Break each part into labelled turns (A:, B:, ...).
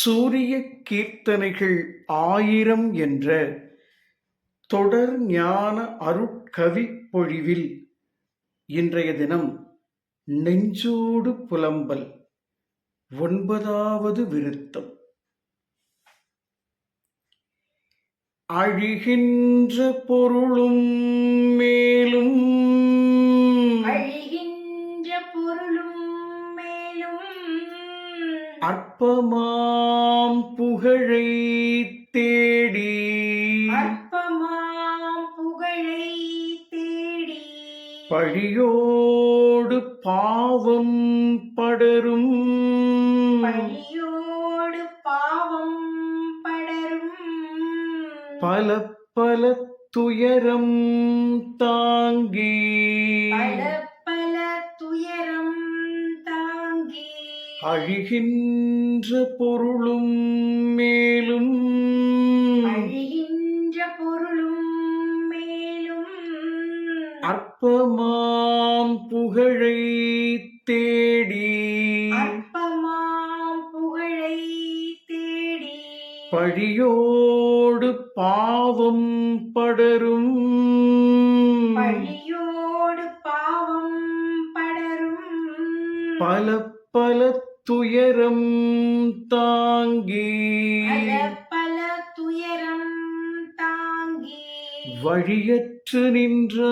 A: சூரிய கீர்த்தனைகள் ஆயிரம் என்ற தொடர் ஞான அருட்கவி பொழிவில் இன்றைய தினம் நெஞ்சோடு புலம்பல் ஒன்பதாவது விருத்தம். அழிகின்ற பொருளும் மேலும் அற்பமாம் புகழை தேடி.
B: அற்பமாம் புகழை தேடி.
A: பழியோடு பாவம் படரும்.
B: பழியோடு பாவம் படரும்.
A: பல பல துயரம் தாங்கி.
B: பல பல துயரம்
A: அழிகின்ற பொருளும் மேலும்
B: அழிகின்ற பொருளும் மேலும்
A: அற்பமாம் புகழை தேடி
B: அற்பமாம் புகழை தேடி
A: பழியோடு பாவம் படரும்
B: பழியோடு பாவம் படரும்
A: பல பல துயரம் தாங்கி
B: பல துயரம் தாங்கி
A: வழியற்று நின்றாயின்றோ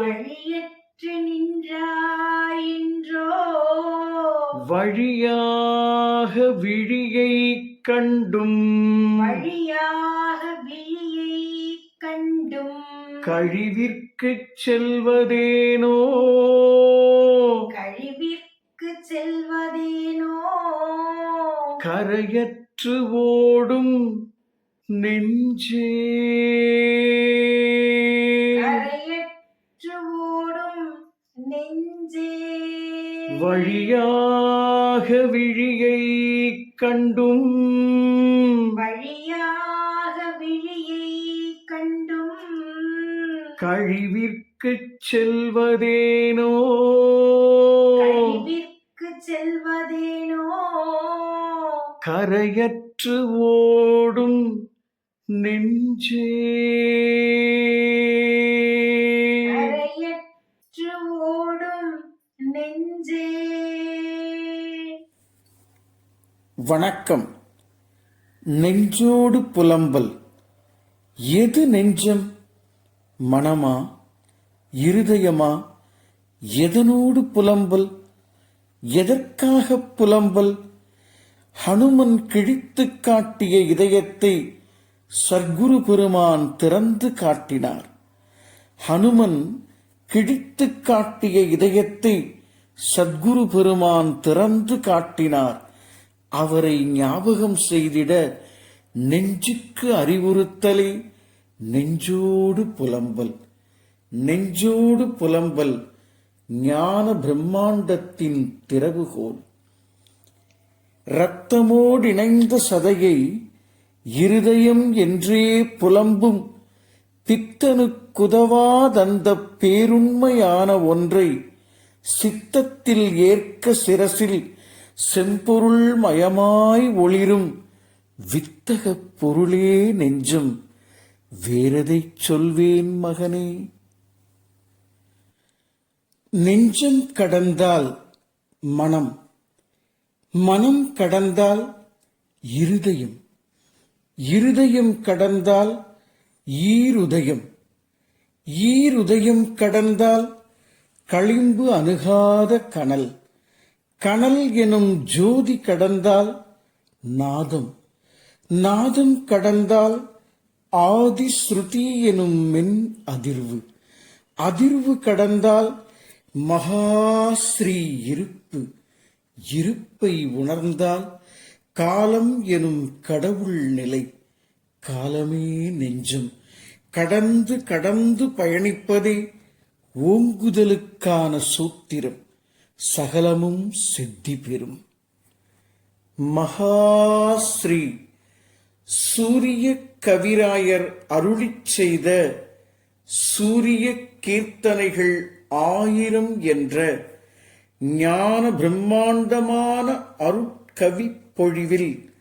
B: வழியற்று நின்றாயின்றோ
A: வழியாக விழியை கண்டும்
B: வழியாக விழியை கண்டும்
A: கழிவிற்குச் செல்வதேனோ? கரையற்று ஓடும் நெஞ்சே.
B: கரையற்று ஓடும் நெஞ்சே.
A: வழியாக விழியை கண்டும்.
B: வழியாக விழியை கண்டும்.
A: கழிவிற்குச் செல்வதேனோ? கரையற்று ஓடும் நெஞ்சே.
B: கரையற்று ஓடும் நெஞ்சே.
A: வணக்கம். நெஞ்சோடு புலம்பல். எது நெஞ்சம்? மனமா? இருதயமா? எதனோடு புலம்பல்? எதற்காக புலம்பல்? ஹனுமன் கிழித்து காட்டிய இதயத்தை சர்க்குரு பெருமான் திறந்து காட்டினார். ஹனுமன் கிழித்து காட்டிய இதயத்தை சத்குரு பெருமான் திறந்து காட்டினார். அவரை ஞாபகம் செய்திட நெஞ்சுக்கு அறிவுறுத்தலே நெஞ்சோடு புலம்பல். நெஞ்சோடு புலம்பல் ஞான பிரம்மாண்டத்தின் திறவுகோல். இரத்தமோடிணைந்த சதையை இருதயம் என்றே புலம்பும் பித்தனுக்குதவாதந்த பேருண்மையான ஒன்றை சித்தத்தில் ஏற்க சிரசில் செம்பொருள் மயமாய் ஒளிரும் வித்தகப் பொருளே நெஞ்சும். வேறெதைச் சொல்வேன் மகனே? நெஞ்சம் கடந்தால் மனம் மனம் கடந்தால் இருதயம். இருதயம் கடந்தால் ஈருதயம். ஈருதயம் கடந்தால் களிம்பு அணுகாத கனல். கனல் எனும் ஜோதி கடந்தால் நாதம். நாதம் கடந்தால் ஆதி ஸ்ருதி எனும் மென் அதிர்வு. அதிர்வு கடந்தால் மகாஸ்ரீ இருப்பு. இருப்பை உணர்ந்தால் காலம் எனும் கடவுள் நிலை. காலமே நெஞ்சம். கடந்து கடந்து பயணிப்பதே ஓங்குதலுக்கான சூத்திரம். சகலமும் சித்தி பெறும். மகாஸ்ரீ சூரிய கவிராயர் அருளிச் செய்த சூரிய கீர்த்தனைகள் ஆயிரம் என்ற ஞான பிரம்மாண்டமான அருட்கவி பொழிவில்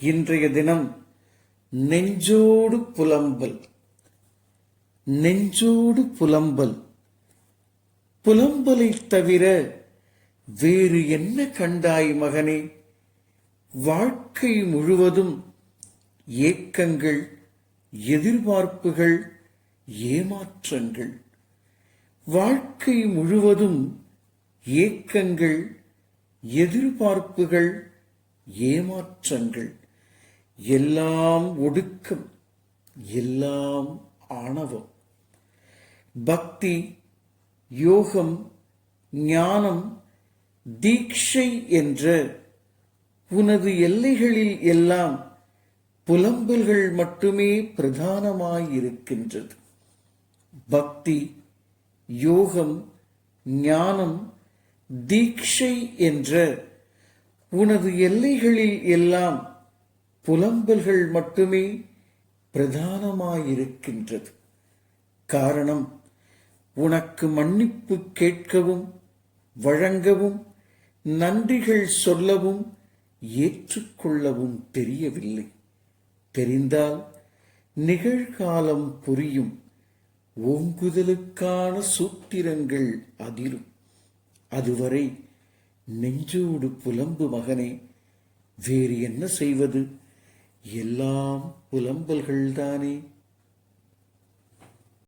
A: இன்றைய தினம் நெஞ்சோடு புலம்பல் நெஞ்சோடு புலம்பல். புலம்பலைத் தவிர வேறு என்ன கண்டாய் மகனே? வாழ்க்கை முழுவதும் ஏக்கங்கள் எதிர்பார்ப்புகள் ஏமாற்றங்கள். வாழ்க்கை முழுவதும் ஏக்கங்கள் எதிர்பார்ப்புகள் ஏமாற்றங்கள் எல்லாம் ஒடுக்கம் எல்லாம் ஆணவம். பக்தி யோகம் ஞானம் தீட்சை என்ற உனது எல்லைகளில் எல்லாம் புலம்பல்கள் மட்டுமே பிரதானமாயிருக்கின்றது. பக்தி யோகம் ஞானம் தீட்சை என்ற உனது எல்லைகளில் எல்லாம் புலம்பல்கள் மட்டுமே பிரதானமாயிருக்கின்றது. காரணம் உனக்கு மன்னிப்பு கேட்கவும் வழங்கவும் நன்றிகள் சொல்லவும் ஏற்றுக்கொள்ளவும் தெரியவில்லை. தெரிந்தால் நிகழ்காலம் புரியும் ஓங்குதலுக்கான சூத்திரங்கள் அதிரும் அதுவரை நெஞ்சோடு புலம்பு மகனே வேறு என்ன செய்வது? எல்லாம் புலம்பல்கள்தானே.